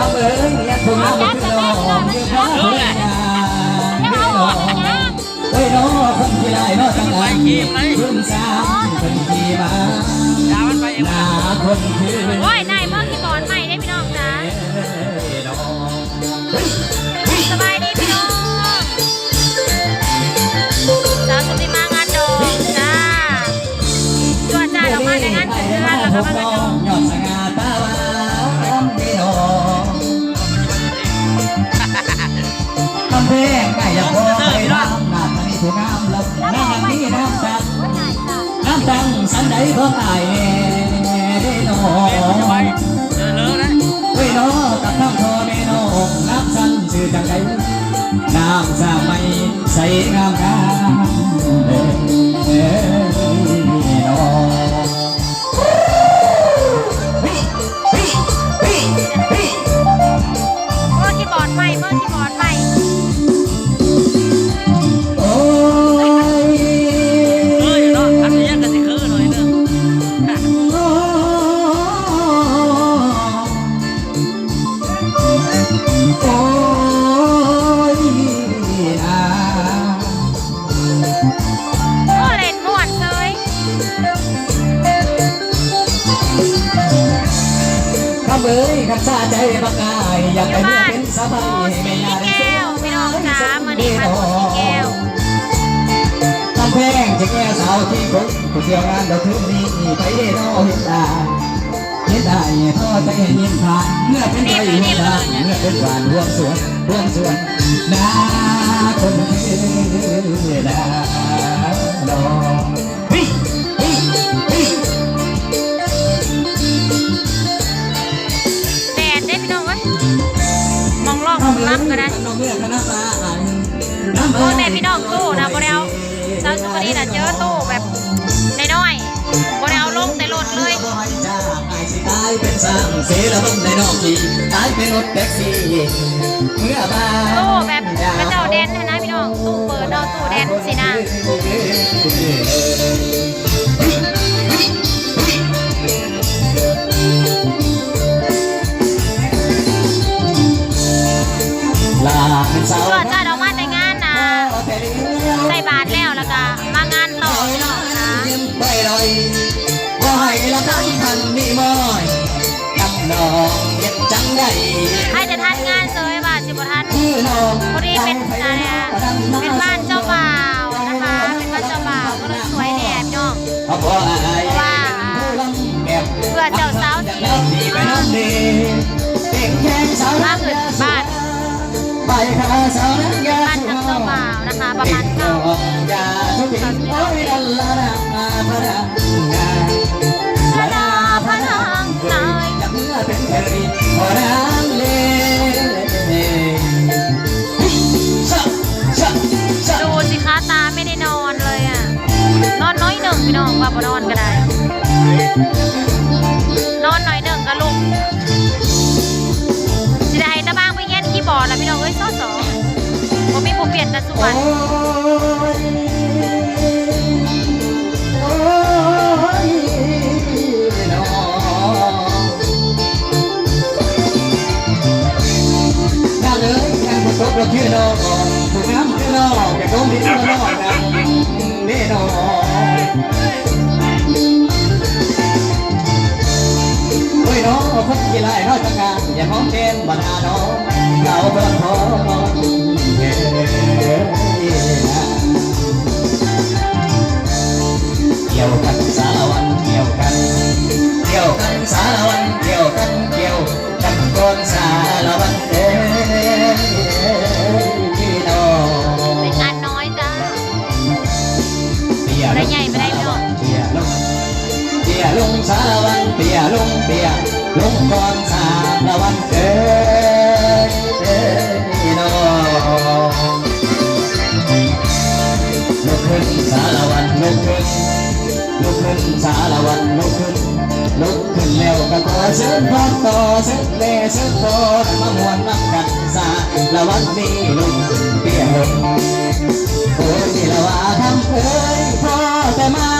ทำเอ้ยเนี่ยผมเอาไปลองอยู่เพระเพื่อนงานเด้อน้องเฮ้ยน้องคนที่ได้น้องตั้งหลังยืมสามคนที่มาดาวมันไปเองหน้าคนคือโอ้ยนายเมื่อกี้บอลใหม่ได้พี่น้องจ้าน้องสบายดีพี่น้องสาวสุติมางานโดมจ้าจวดจ้าดอกไม้ในงานถึงเดือนแล้วก็มางานดอดสง่ ดังสันใดก็ตายแน่ได้น้องไปเจอเลอะนะเฮ้ยน้องกับน้ำทอแม่น้องน้ำสันชื่อจังไดน้ำสามัยใส่งามงาม จะแก้สาที่คนผู้เที่ยวงานเราถึงนี้ไปได้น้อเห็นตาเห็นได้พ่อจะเห็นยินผ่านเมื่อเป็นใจหัวตาเมื่อเป็นหวานร่วมสวนร่วมสวนนาคนคือนาน้องเฮ้ยเฮ้ยเฮ้ยแดดได้พี่น้องเว้ยมองลอกมองรับก็ได้น้องเมื่อคณะมาอ่านพวกแม่พี่น้อายเป็นสร้างเสรบังในน้องที่ตายเป็นรถแท็กซี่เมื่อมาโอ้แบบกระเจ้าแดนนะนะพี่น้องตู้เปิดเอาตู้แดนสินะ น้องเย็นจังไดให้จะทันงานเซยบาทสิบทันคือน้องพอดีเป็นอะไรอะเป็นบ้านเจ้าบ่าวนะคะ เป็นบ้านเจ้าบ่าวก็เลยสวยแน่พี่น้องเพราะว่าอายว่าแอบเพื่อเจ้าสาวสีดีไปน้องดีเด็กแข่งสาวมาขึ้นบ้านไปขาสาวนั้นยาบ้านทางเจ้าบ่าวนะคะประมาณเก้า ดูสิคะตาไม่ได้นอนเลยอะ นอนน้อยหนึ่งพี่น้องว่าบ่นอนก็ได้ นอนน่อยหนึ่งก็ลุกสิได้ตะบ้างไปเงี้ยคีย์บอร์ดแล้วพี่น้องเอ้ยซ้อสองผมมีผู้เปลี่ยนแต่สุวรรณานผู้ชมเราชื่อน้องผู้งามคือน้องแต่คงที่น้องน้องดังนี่น้องโอ้ยน้องคนกี่ไรน้อยจังงานอย่าหอมแก้มบรรดาน้องเก่าเบิ่งพอเฮ้เกี่ยวกันสารวันเกี่ยวกันเกี่ยวกันสารวันเกี่ยวกันเกี่ยวกันก่อนสารวันเอ้ เชิญพ่อต่อเชิญแม่เชิญพ่มามวนนักกันสาละวันนี้ลงเปียกโอ้ยละว่าทำเอ้ยพ่อแต่มา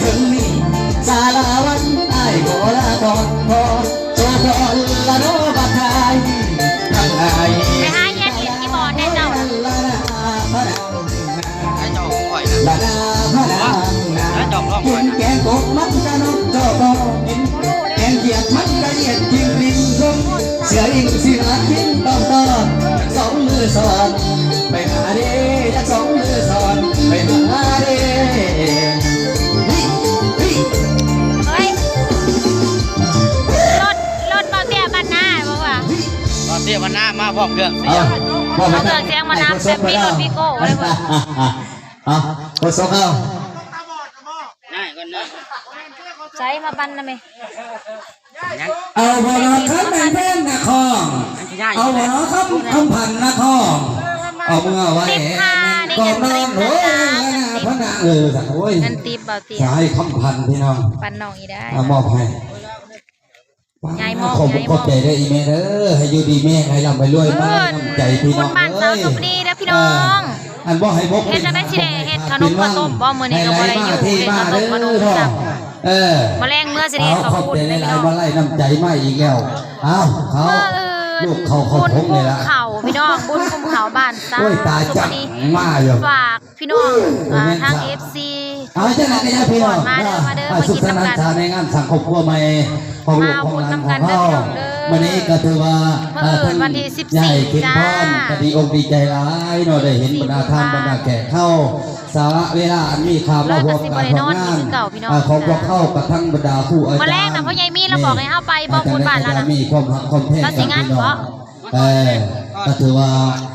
ถึงนี่สาละวันไอ้โบราณอนพ่อโจพอละโนบัดไทยทำงไหนเนอละนาพระนางนาพระนางงกบมัน นกะเหยียดกินริมลมเสืออิงสิหากินตอมตอมสองมือสอนไปหาเด้จักสองมือสอนไปหาเด้เฮ้ยรถรถเบาเตี้ยบ้านหน้าบอกว่าตอนเตี้ยมันหน้ามาพร้อมเครื่องเสียเอาเอาเครื่องเสียงมานับแบบมีรถมีโก้เลยว่ะเอาโคศกเอาง่ายก่อนนะใช้มาปันนะเมยัง เอาบ่อครับในแม่นนะคองง่ายเอาบ่อครับคำพันนะคองเอามือเอาไว้ก่อนนอนโอ้ยพระนางเออโอ้ยเงินตีบเบาเตี้ยสายคำพันพี่น้องปันน้องอีได้เอามอบให้ยายมอบขอบยายมอบขอบใจได้อีเมลเด้อให้อยู่ดีแม่ให้ร่ำไปรวยมาน้ำใจพี่น้องบุญบ้านสาวสุขดีนะพี่น้องอันบ่ให้บกเฮ็ดจังได๋สิได้เฮ็ดขนมข้าวต้มบ่มื้อนี้ก็บ่ได้อยู่ที่เฮ็ดมาข้าวต้เด้มขนอมท้อจังง เออแมลงเมื่อสิได้เอาเขาขอบพูดใจเลยหพี่ลายน้องๆมาไล่น้ำใจมาอีกแล้วเอาเขาเมื่ออื่นลูกเขาเขาบุญพงภูเลยละเขาพี่น้องบุญภูเขาบ้านสาวโอ้ยตายสุจัขงดีมาอยู่ฝากพี่น้องอ่าโอ้ยแม่นทางจ้ะ FC เอาจังไหนกันยาพี่น้องมาเด้อมาเด้ออ่มาสุขกินสนานน้ำกันชาในงานสังคมครัวใหม่ของลูกของหลานของเขา วันนี้ก็ถือว่าเมื่ออื่นวันที่14ใหญ่คิดพรจ้าก็ดีอกดีใจร้ายเนาะได้เห็นบรรดาท่านบรรดาแขกเข้าสาระเวลาอันมีค่ามารวมการทำงานอ่าของพวกเข้ากับทั้งบรรดาผู้อาจารย์มาแรกนะพ่อใหญ่มีเราบอกให้เอาไปบอกบุญบ้านแล้วนะมีความหักความแท้แล้วสิงานอยู่บ่เออก็ถือว่า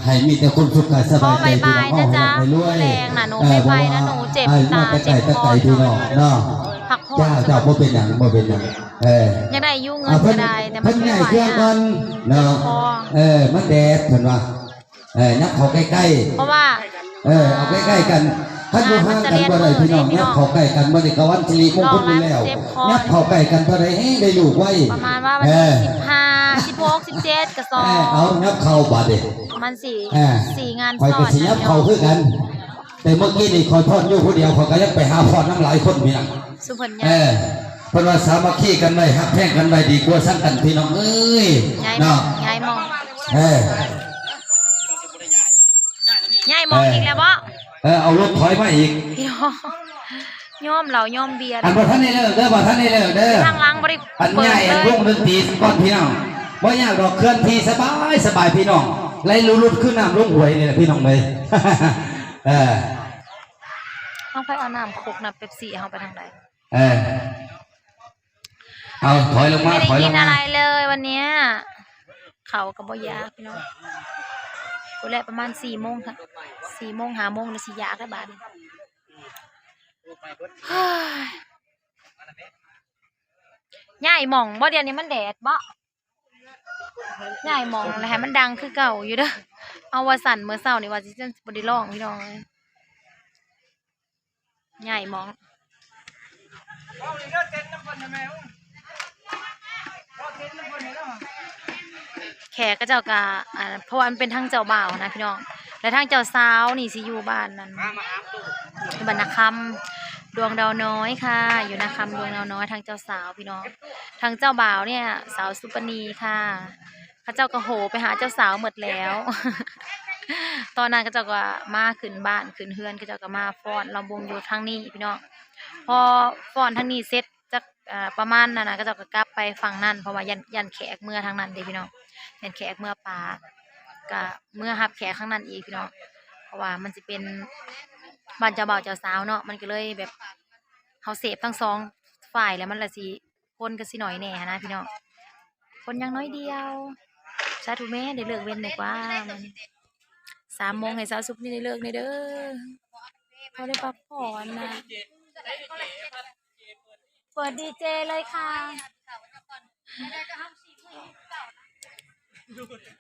ให้มีแต่คนสุขกายสบายใจขอบายบายนะจ๊ะให้รวยแรงน่ะหนูออไปๆนะหนูเจ็บให้ตามาแต่เจ็ไก่บแต่คอไก่พี่น้องเนาะพักผ่อนเจ้าเจ้าบ่เป็นหยังบ่เป็นหยัง เออยังได้ยุ่งเงินอะเพิ่ก็นได้แต่มัเพิ่นนไม่ง่ายไหวเครื่องก่ออะนเนาะคอเออมันแดดเพิ่นว่าเออนับเข้าใกล้ๆเพราะว่า เออเอาใกล้ๆกันท่านอยู่ห่างกันบ่ได้พี่น้องยับเข้าใกล้กันบ่ได้กะวันสิริมงคลอยู่แล้วยับเข้าใกล้กันเท่าใดให้ได้ลูกไว้ประมาณว่าวันเอที่อสิบห้าสิบหกสิบเจ็ดกับสอเองอเอายับเข้าบาดเด้ประมันสี่เออสี่งานคอยซ้อก็นสิยับเข้าคือกัน แต่เมื่อกี้นี่คอยพรอยู่ผู้เดียวคอยก็ยังไปหาพรน้ำหลายคนพี่น้องสุพรรณเออเพิ่นว่าสามัคคีกันไว้ฮักแท้งกันไว้ดีกว่าสั่งกันพี่น้องเอ้ยยายมอเนาะงยายมองเออยายมองอีกแล้วบ่เออเอารถถอยมาอีกพี่น้องย่อมเหล่าย่อมเบียร์อันบ่ทันได้เลิกเด้อบ่ทันได้เลิกเด้อทางหล้างบริอันเปิใหญ่ดอันเลวยงดนตรีก่อนพี่น้องบ่ยากดอกเคลื่อนที่สบายสบายพี่น้องไหลลุดๆขึ้นน้ำลงหวยนี่แหละพี่น้องเลยเออต้องไปเอาน้ำคกน้ำเป๊ปซี่เอาไปทางใดเออ เอาถอยลงมาไม่ได้ถอยลกิงนมาอะไรเลยวันเนี้ยเขากับบ่ยากพี่น้องกูแหละประมาณสี่โมงค่ะสี่โมงหาโมงเลยสิยากได้บาดนี้เฮ้ยย่ายหม่องบ่เดี๋ยวนี้มันแดดบ่ย่ายหม่องแล้วให้มันดังคือเก่าอยู่เด้อเอาว่าสั่นเมื่อเช้านี่ว่าสิจะบ่ได้ร้องพี่น้องเอ้ยย่ายหม่อง แขกก็เจ้ากะอ่าเพราะว่ามันเป็นทางเจ้าบ่าวนะพี่น้อง และทางเจ้าสาวนี่สิอยู่บ้านนั้นบ้านนาคำดวงดาวน้อยค่ะ อยู่นาคำดวงดาวน้อยทางเจ้าสาวพี่น้อง ทางเจ้าบ่าวเนี่ย สาวสุปนีค่ะข้าเจ้าก็โหไปหาเจ้าสาวหมดแล้ว ตอนนั้นก็เจ้าก็มาขึ้นบ้านขึ้นเฮือนก็เจ้าก็มาฟ้อนลำวงอยู่ทางนี้พี่น้อง พอฟ้อนทางนี้เสร็จ ประมาณนั้นนะก็จ้าก็กลับไปฝั่งนั้นเพราะว่ายันยันแขกเมื่อทางนั้นเด้พี่น้องยันแขกเมื่อปลาก็เมื่อฮับแขกข้างนั้นอีกพี่น้องเพราะว่ามันจะเป็นบ้านเจ้าบ่าวเจ้าสาวเนาะมันก็เลยแบบเขาเสพทั้งสองฝ่ายแล้วมันละสิคนก็สิหน่อยแหน่นะพี่น้องคนยังน้อยเดียวสาธุแม่ได้เลิกเว้นดีกว่ามันสามโมงให้สาวซุปนี่ได้เลิกในเด้อพอได้พักผ่อนนะ เปิดดีเจเลยค่ะ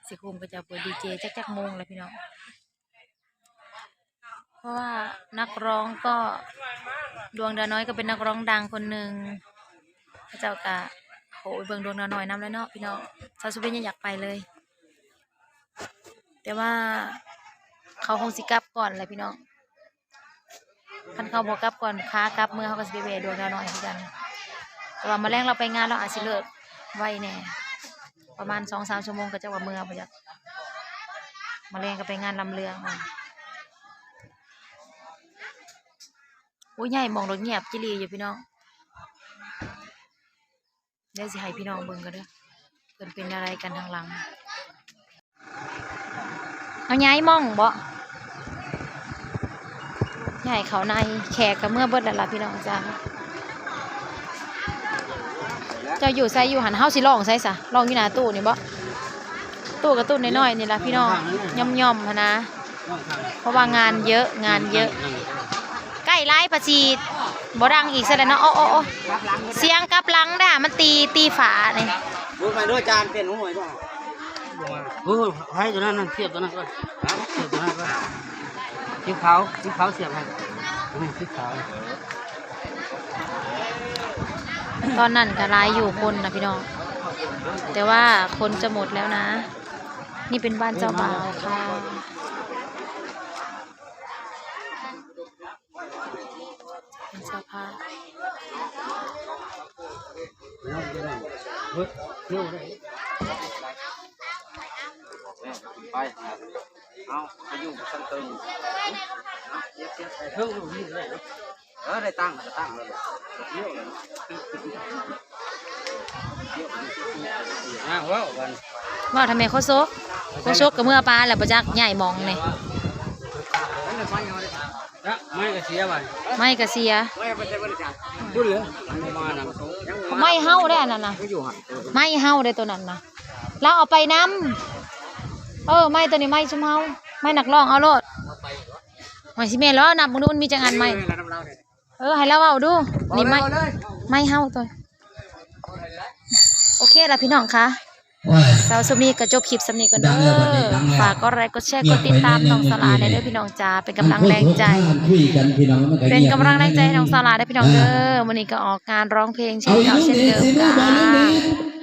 สิคุมก็จะเปิดดีเจจักจักโมงเลยพี่น้อง เพราะว่านักร้องก็ดวงดาน้อยก็เป็นนักร้องดังคนหนึ่งพระเจ้ากะโหยเบิ่งดวงดาน้อยน้ำแล้วเนาะพี่น้องซาสุเปนยังอยากไปเลย แต่ว่าเขาคงสิกลับก่อนเลยพี่น้อง คันเขาบอกกลับก่อนค้ากลับเมื่อเขาก็สิไปเวดวงดาวน้อยคือกัน แต่ว่ามาแรงเราไปงานเราอาจสิเลิกไวแน่ประมาณสองสามชั่วโมงก็จะว่าเมื่อพอจะมาเล่นก็ไปงานลำเรือมาอุ้ยใหญ่มองรถเงียบจิรีอยู่พี่น้องเดี๋ยวสิให้พี่น้องเบิ่งกันเด้อเพิ่นเป็นอะไรกันทางหลัง เอาย้ายมองบ่ ย้ายเขาในแขกกับเมื่อเบิดแล้วล่ะพี่น้องจ้าเจ้าอยู่ไสอยู่หันเฮาสิลองไสซะลองอยู่หน้าตู้นี่บ่ตู้กับตู้น้อยๆนี่ล่ะพี่น้องย่อมๆหันนะเพราะว่างานเยอะงานเยอะ ใกล้ไล่ประชีบ่ดังอีกซะแล้วเนาะโอ้โอ้โอ้เสียงกับลังด่ามันตีตีฝาเลยดูไปด้วยจานเปลี่ยนหัวจ้ะโอ้ยให้ตัวนั้นนั่นเสียบตัวนั้นก่อนเสียบตัวนั้น ก่อนสีขาวสีขาวเสียบให้สีขาวตอนนั้นก็ร้ายอยู่คนนะพี่น้อง แต่ว่าคนจะหมดแล้วนะ นี่เป็นบ้านเจ้าบ่าวค่ะเป็นเสื้อผ้าเฮ้ยเที่ยวได้ไป เอาไปอยู่สันตึงเสียบเสียบเพิ่งอยู่นี่เลยเออได้ตั้งได้ตั้งเลยเที่ยวเลยอ่าวว้าวกันว่าทำไมเขาซกเขาซกกับเมื่อปลาแหละประจักษ์ใหญ่มองนี่ไม่ก็เสียไปไม่กระเสียไม่ไปใช้บริการพูดเลยมาหนังไม่เฮาได้นนั้นนะไม่อยู่หันไม่เฮาได้ตัวนั้นนะเราเอาไปน้ำ เออไม่ตัวนี้ไม่ชุมเฮาไม่หนักร้องเอาโลดไม่สิเมนแล้วนับมึงดูมันมีจังอันไหมเออให้เราเอาดูนี่ไม่ไม่เฮาตัวโอเคละพี่น้องคะสาวสุมีก็จบคลิปสำนีกันเด้อดังแล้วฝากก็ไลค์กดแชร์กดติดตามน้องสลาได้ด้อพี่น้องจ้าเป็นกำลังแรงใจ เป็นกำลังแรงใจน้องสลาได้พี่น้องเด้อวันนี้ก็ออกงานร้องเพลงเช่นเก่าเรื่องเช่นเดิมจ้า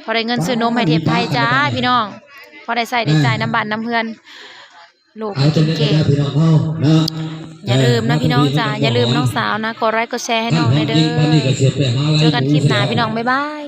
พอได้เงินซื้อนมให้เทพไทยจ้าพี่น้อง พอได้ใส่ได้จ่ายน้ำบัตรน้ำเพื่อนลูกเอาจกินนได้เก่งพี่น้องเขาเนาะอย่าลืมนะพี่น้องจ้าอย่าลืมน้องสาวนะกดไลค์กดแชร์ให้น้องได้เด้อเจอกันคลิปหน้าพี่น้องบ๊ายบาย